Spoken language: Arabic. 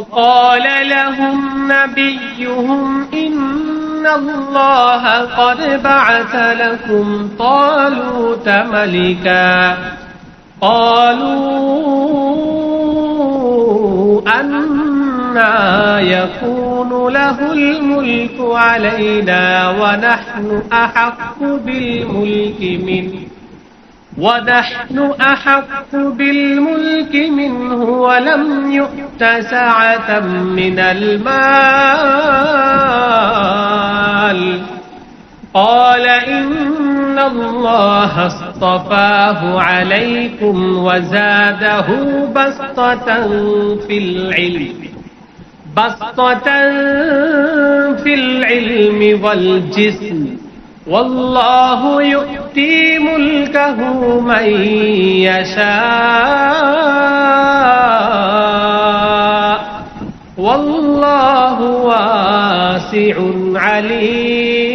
وقال لهم نبيهم إن الله قد بعث لكم طالوت ملكا. قالوا أنا يكون له الملك علينا ونحن أحق بالملك منه. ونحن أحق بالملك منه ولم يؤت سعة من المال. قال إن الله اصطفاه عليكم وزاده بسطة في العلم. بسطة في العلم والجسم. والله يؤتي ملكه من يشاء. والله واسع عليم.